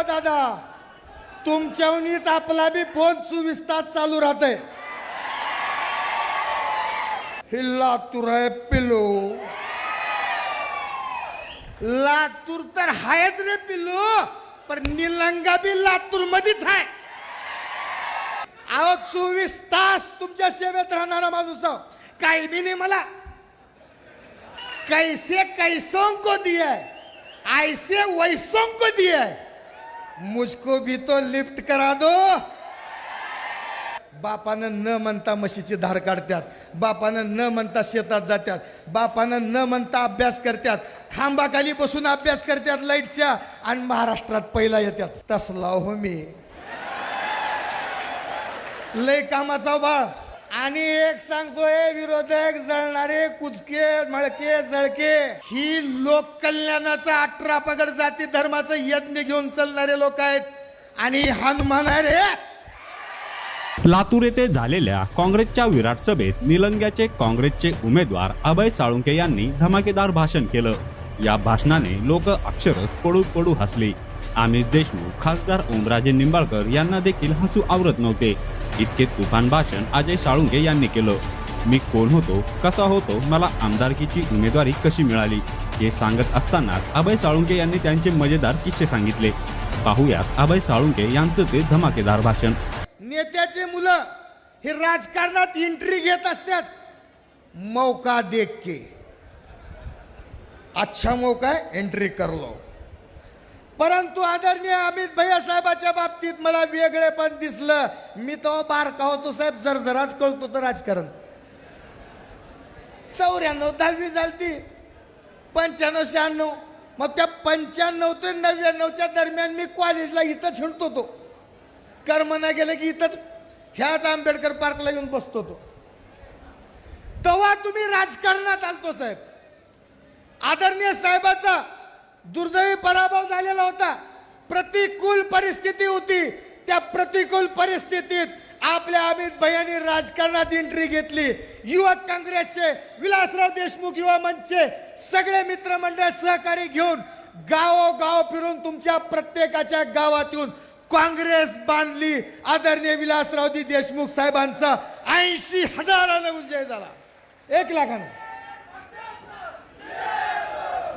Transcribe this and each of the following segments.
हो दादा तुमच्याहूनच आपला बी फोन चोवीस तास चालू राहतंय. लातूर आहे पिलो लातूर तर हायच रे पिल्लू पण निलंगा बी लातूर मध्येच आहे. अहो चोवीस तास तुमच्या सेवेत राहणारा माणूस काही बी नाही मला. कैसे कैसों को दिया है? ऐसे वैसों को दिया है. मुझको भी तो लिफ्ट करा दो। बापानं न म्हणता म्हशीची धार काढतात बापानं न म्हणता शेतात जातात बापानं न म्हणता अभ्यास करतात खांबाखाली बसून अभ्यास करतात लाईटच्या आणि महाराष्ट्रात पहिला येतात तसला हो मी. लय कामाचा बाळ. आणि एक सांगतोय विरोधक जळणारे कुचके मळके जळके ही लोककल्याणाचा अठरा पगड जाती धर्माचं यज्ञ घेऊन चालणारे लोक आहेत. आणि हनुमानारे रे. लातूर येथे झालेल्या काँग्रेसच्या विराट सभेत निलंग्याचे काँग्रेसचे उमेदवार अभय साळुंके यांनी धमाकेदार भाषण केलं. या भाषणाने लोक अक्षरच पडू पडू हसले. अमित देशमुख खासदार ओमराजे निंबाळकर यांना देखील हसू आवरत नव्हते. इतके तुफान भाषण अजय साळुंके यांनी केलं. मी कोण होतो कसा होतो मला आमदारकीची उमेदवारी कशी मिळाली हे सांगत असताना अभय साळुंके यांनी त्यांचे मजेदार किस्से सांगितले. पाहूयात अभय साळुंके यांचं ते धमाकेदार भाषण. नेत्याचे मुलं हे राजकारणात एंट्री घेत असतात. मौका देख के. अच्छा मौका है एंट्री कर लो. परंतु आदरणीय अमित भैया साहेबाच्या बाबतीत मला वेगळेपण दिसलं. मी तो बारका होतो साहेब जरजराच कळतो तर राजकारण. चौऱ्याण्णव दहावी झालती पंच्याण्णव शहाण्णव. मग त्या पंच्याण्णव ते नव्याण्णवच्या दरम्यान मी कॉलेजला इथंच हिंडतो तो. कर्मना गेलं की इथंच ह्याच आंबेडकर पार्कला येऊन बसतो तो. तेव्हा तुम्ही राजकारणात आलतो साहेब. आदरणीय साहेबाचा दुर्दैवी पराभव झालेला होता. प्रतिकूल परिस्थिती होती. त्या प्रतिकूल परिस्थितीत आपल्या अमित भैयांनी राजकारणात एंट्री घेतली. युवक काँग्रेसचे विलासराव देशमुख युवा मंचचे सगळे मित्रमंडळ सहकारी घेऊन गावोगाव फिरून तुमच्या प्रत्येकाच्या गावात येऊन काँग्रेस बांधली. आदरणीय विलासरावजी देशमुख साहेबांचा ऐंशी हजारानं विजय झाला. एक लाखानं.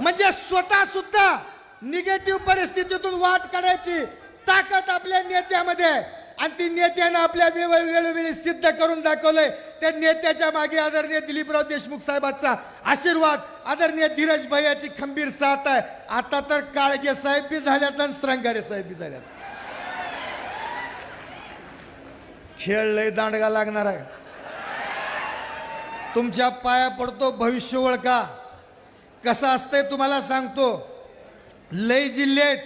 म्हणजे स्वतः सुद्धा निगेटिव्ह परिस्थितीतून वाट काढायची ताकद आपल्या नेत्यामध्ये आहे. आणि ती नेत्यानं आपल्या वेळ वेळोवेळी सिद्ध करून दाखवलंय. त्या नेत्याच्या मागे आदरणीय दिलीपराव देशमुख साहेबांचा आशीर्वाद. आदरणीय धीरज भैयाची खंबीर साथ आहे. आता तर काळगे साहेब बी झाल्यात आणि श्रंगारे साहेब बी झाल्यात. खेळ लय दांडगा लागणार आहे. तुमच्या पाया पडतो भविष्य ओळखा. कसं असतंय तुम्हाला सांगतो. लय जिल्हे आहेत.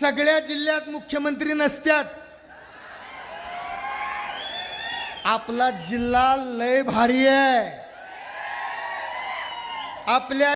सगळ्या जिल्ह्यात मुख्यमंत्री नसत्यात. आपला जिल्हा लय भारी आहे. आपल्या